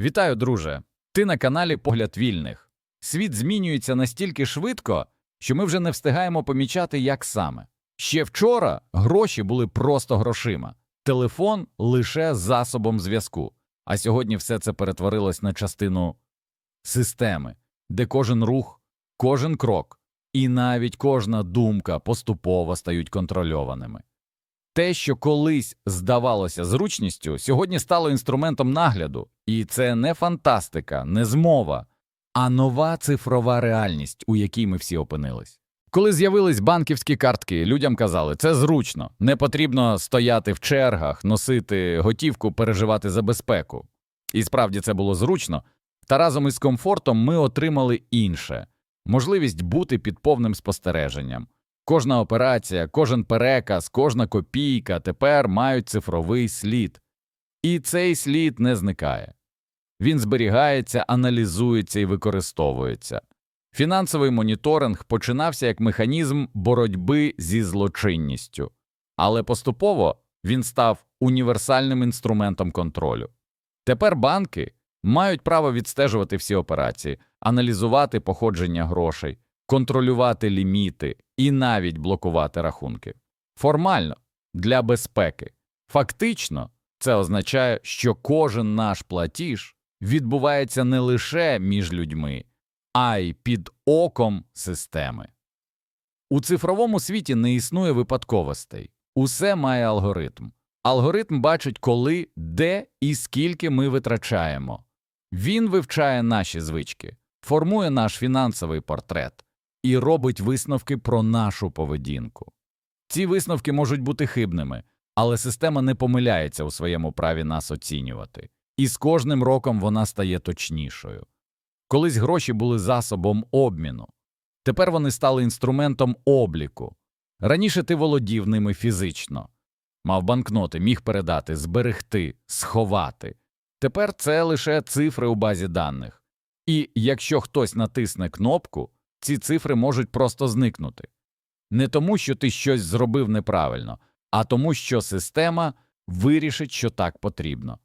Вітаю, друже! Ти на каналі Погляд вільних. Світ змінюється настільки швидко, що ми вже не встигаємо помічати, як саме. Ще вчора гроші були просто грошима, телефон лише засобом зв'язку. А сьогодні все це перетворилось на частину системи, де кожен рух, кожен крок і навіть кожна думка поступово стають контрольованими. Те, що колись здавалося зручністю, сьогодні стало інструментом нагляду, і це не фантастика, не змова, а нова цифрова реальність, у якій ми всі опинились. Коли з'явились банківські картки, людям казали, це зручно, не потрібно стояти в чергах, носити готівку, переживати за безпеку. І справді це було зручно, та разом із комфортом ми отримали інше можливість бути під повним спостереженням. Кожна операція, кожен переказ, кожна копійка тепер мають цифровий слід. І цей слід не зникає. Він зберігається, аналізується і використовується. Фінансовий моніторинг починався як механізм боротьби зі злочинністю, але поступово він став універсальним інструментом контролю. Тепер банки мають право відстежувати всі операції, аналізувати походження грошей, контролювати ліміти і навіть блокувати рахунки. Формально для безпеки. Фактично, це означає, що кожен наш платіж відбувається не лише між людьми, а й під оком системи. У цифровому світі не існує випадковостей, усе має алгоритм. Алгоритм бачить, коли, де і скільки ми витрачаємо. Він вивчає наші звички, формує наш фінансовий портрет і робить висновки про нашу поведінку. Ці висновки можуть бути хибними, але система не помиляється у своєму праві нас оцінювати, і з кожним роком вона стає точнішою. Колись гроші були засобом обміну, тепер вони стали інструментом обліку. Раніше ти володів ними фізично, мав банкноти, міг передати, зберегти, сховати. Тепер це лише цифри у базі даних. І якщо хтось натисне кнопку, ці цифри можуть просто зникнути. Не тому, що ти щось зробив неправильно, а тому, що система вирішить, що так потрібно.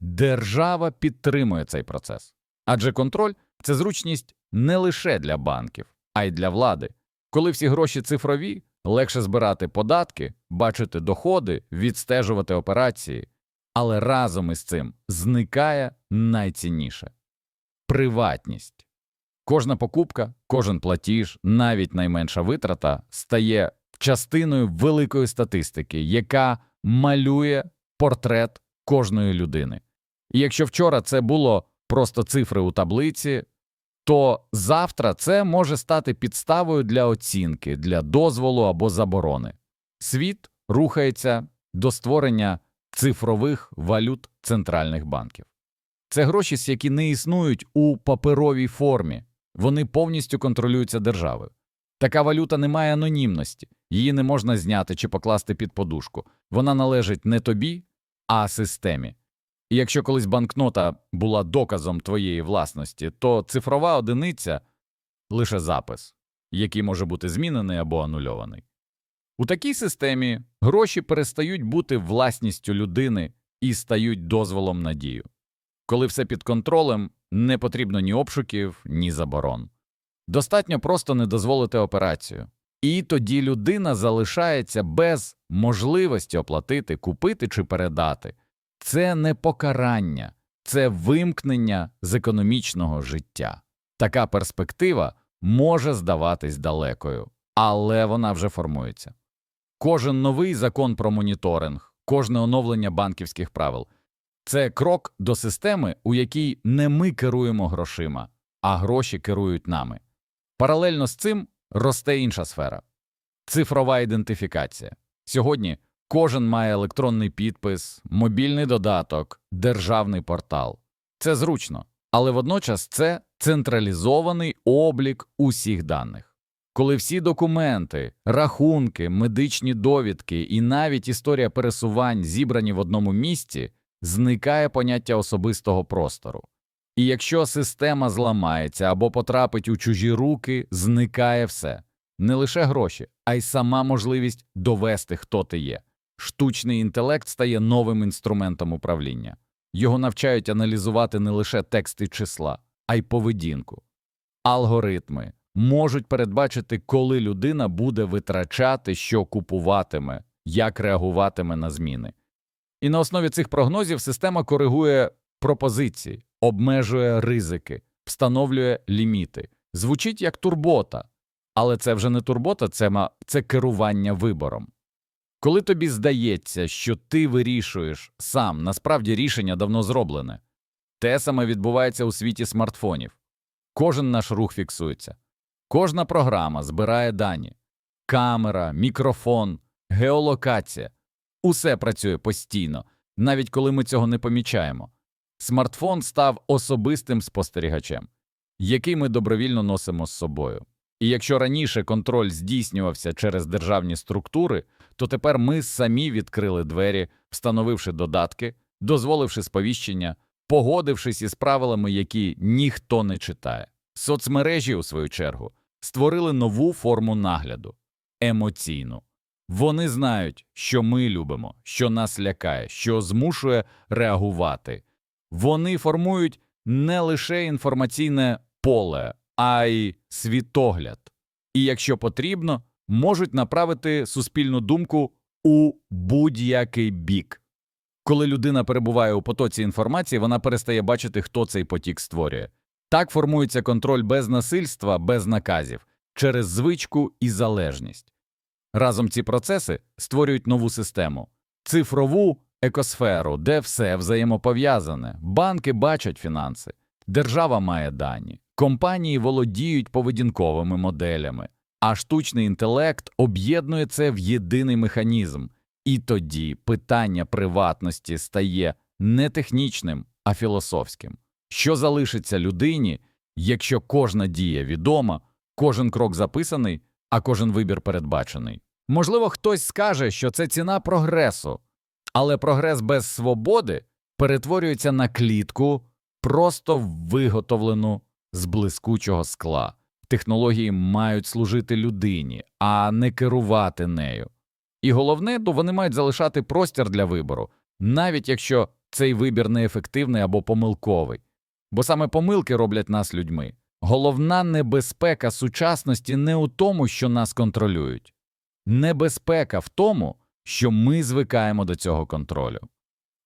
Держава підтримує цей процес. Адже контроль це зручність не лише для банків, а й для влади. Коли всі гроші цифрові, легше збирати податки, бачити доходи, відстежувати операції. Але разом із цим зникає найцінніше приватність. Кожна покупка, кожен платіж, навіть найменша витрата стає частиною великої статистики, яка малює портрет кожної людини. Якщо вчора це було просто цифри у таблиці, то завтра це може стати підставою для оцінки, для дозволу або заборони. Світ рухається до створення цифрових валют центральних банків. Це гроші, які не існують у паперовій формі, вони повністю контролюються державою. Така валюта не має анонімності, її не можна зняти чи покласти під подушку. Вона належить не тобі, а системі. І якщо колись банкнота була доказом твоєї власності, то цифрова одиниця лише запис, який може бути змінений або анульований. У такій системі гроші перестають бути власністю людини і стають дозволом на дію. Коли все під контролем, не потрібно ні обшуків, ні заборон. Достатньо просто не дозволити операцію. І тоді людина залишається без можливості оплатити, купити чи передати. Це не покарання, це вимкнення з економічного життя. Така перспектива може здаватись далекою, але вона вже формується. Кожен новий закон про моніторинг, кожне оновлення банківських правил це крок до системи, у якій не ми керуємо грошима, а гроші керують нами. Паралельно з цим росте інша сфера цифрова ідентифікація. Сьогодні кожен має електронний підпис, мобільний додаток, державний портал. Це зручно, але водночас це централізований облік усіх даних. Коли всі документи, рахунки, медичні довідки і навіть історія пересувань зібрані в одному місці, зникає поняття особистого простору. І якщо система зламається або потрапить у чужі руки, зникає все не лише гроші, а й сама можливість довести, хто ти є. Штучний інтелект стає новим інструментом управління. Його навчають аналізувати не лише тексти числа, а й поведінку. Алгоритми можуть передбачити, коли людина буде витрачати, що купуватиме, як реагуватиме на зміни. І на основі цих прогнозів система коригує пропозиції, обмежує ризики, встановлює ліміти. Звучить як турбота, але це вже не турбота, це, це керування вибором. Коли тобі здається, що ти вирішуєш сам, насправді рішення давно зроблене. Те саме відбувається у світі смартфонів. Кожен наш рух фіксується. Кожна програма збирає дані. Камера, мікрофон, геолокація. Усе працює постійно, навіть коли ми цього не помічаємо. Смартфон став особистим спостерігачем, який ми добровільно носимо з собою. І якщо раніше контроль здійснювався через державні структури, то тепер ми самі відкрили двері, встановивши додатки, дозволивши сповіщення, погодившись із правилами, які ніхто не читає. Соцмережі, у свою чергу, створили нову форму нагляду емоційну. Вони знають, що ми любимо, що нас лякає, що змушує реагувати. Вони формують не лише інформаційне поле, а й світогляд. І якщо потрібно, можуть направити суспільну думку у будь-який бік. Коли людина перебуває у потоці інформації, вона перестає бачити, хто цей потік створює. Так формується контроль без насильства, без наказів, через звичку і залежність. Разом ці процеси створюють нову систему цифрову екосферу, де все взаємопов'язане. Банки бачать фінанси, держава має дані, компанії володіють поведінковими моделями, а штучний інтелект об'єднує це в єдиний механізм. І тоді питання приватності стає не технічним, а філософським. Що залишиться людині, якщо кожна дія відома, кожен крок записаний, а кожен вибір передбачений? Можливо, хтось скаже, що це ціна прогресу, але прогрес без свободи перетворюється на клітку, просто виготовлену з блискучого скла. Технології мають служити людині, а не керувати нею. І головне, то вони мають залишати простір для вибору, навіть якщо цей вибір неефективний або помилковий. Бо саме помилки роблять нас людьми. Головна небезпека сучасності не у тому, що нас контролюють. Небезпека в тому, що ми звикаємо до цього контролю.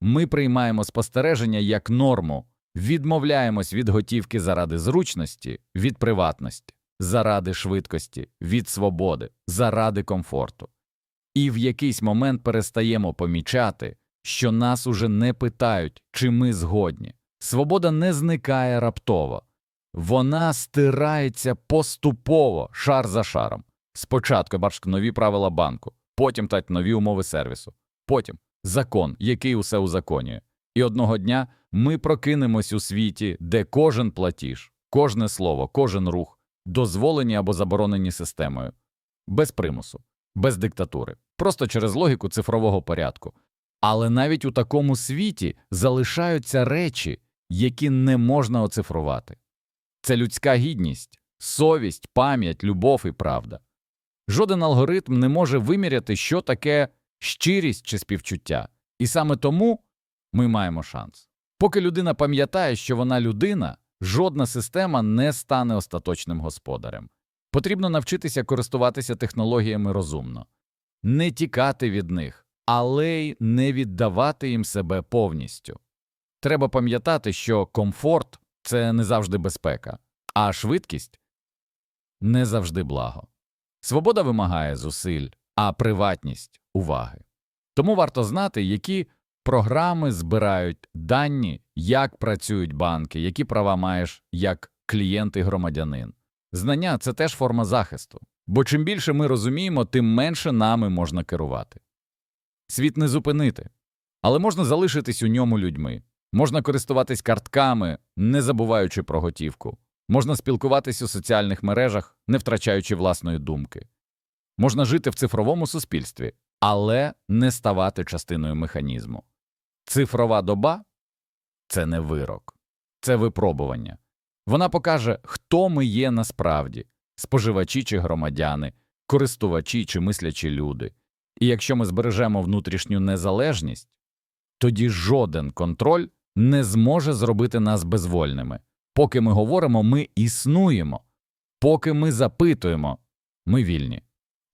Ми приймаємо спостереження як норму, відмовляємось від готівки заради зручності, від приватності, заради швидкості, від свободи, заради комфорту. І в якийсь момент перестаємо помічати, що нас уже не питають, чи ми згодні. Свобода не зникає раптово, вона стирається поступово, шар за шаром. Спочатку бачиш нові правила банку, потім так нові умови сервісу, потім закон, який усе узаконює. І одного дня ми прокинемось у світі, де кожен платіж, кожне слово, кожен рух дозволені або заборонені системою, без примусу, без диктатури, просто через логіку цифрового порядку. Але навіть у такому світі залишаються речі, які не можна оцифрувати. Це людська гідність, совість, пам'ять, любов і правда. Жоден алгоритм не може виміряти, що таке щирість чи співчуття, і саме тому ми маємо шанс. Поки людина пам'ятає, що вона людина, жодна система не стане остаточним господарем. Потрібно навчитися користуватися технологіями розумно, не тікати від них, але й не віддавати їм себе повністю. Треба пам'ятати, що комфорт це не завжди безпека, а швидкість не завжди благо. Свобода вимагає зусиль, а приватність уваги. Тому варто знати, які програми збирають дані, як працюють банки, які права маєш як клієнт і громадянин. Знання це теж форма захисту, бо чим більше ми розуміємо, тим менше нами можна керувати. Світ не зупинити, але можна залишитись у ньому людьми, можна користуватись картками, не забуваючи про готівку, можна спілкуватись у соціальних мережах, не втрачаючи власної думки, можна жити в цифровому суспільстві, але не ставати частиною механізму. Цифрова доба це не вирок, це випробування. Вона покаже, хто ми є насправді споживачі чи громадяни, користувачі чи мислячі люди. І якщо ми збережемо внутрішню незалежність, тоді жоден контроль не зможе зробити нас безвольними. Поки ми говоримо, ми існуємо. Поки ми запитуємо, ми вільні.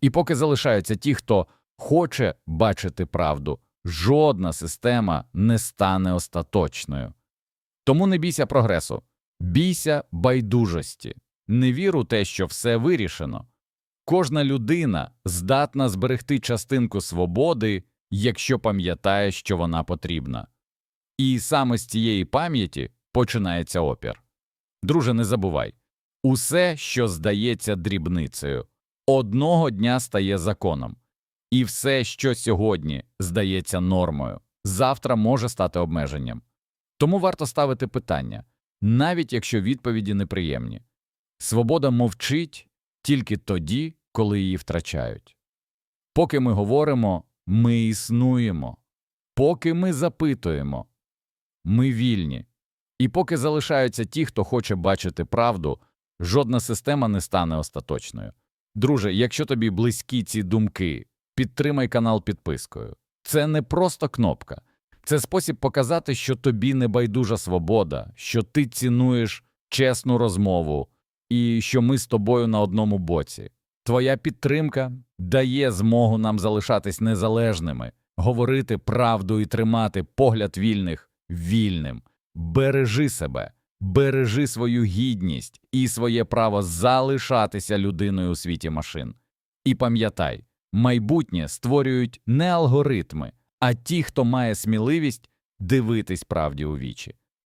І поки залишаються ті, хто хоче бачити правду, жодна система не стане остаточною. Тому не бійся прогресу, бійся байдужості, не вір у те, що все вирішено. Кожна людина здатна зберегти частинку свободи, якщо пам'ятає, що вона потрібна. І саме з цієї пам'яті починається опір. Друже, не забувай усе, що здається дрібницею, одного дня стає законом, і все, що сьогодні здається нормою, завтра може стати обмеженням. Тому варто ставити питання, навіть якщо відповіді неприємні. Свобода мовчить тільки тоді, коли її втрачають. Поки ми говоримо, ми існуємо, поки ми запитуємо, ми вільні. І поки залишаються ті, хто хоче бачити правду, жодна система не стане остаточною. Друже, якщо тобі близькі ці думки, підтримай канал підпискою. Це не просто кнопка, це спосіб показати, що тобі не байдужа свобода, що ти цінуєш чесну розмову і що ми з тобою на одному боці. Твоя підтримка дає змогу нам залишатись незалежними, говорити правду і тримати погляд вільних вільним. Бережи себе, бережи свою гідність і своє право залишатися людиною у світі машин. І пам'ятай, майбутнє створюють не алгоритми, а ті, хто має сміливість дивитись правді у вічі.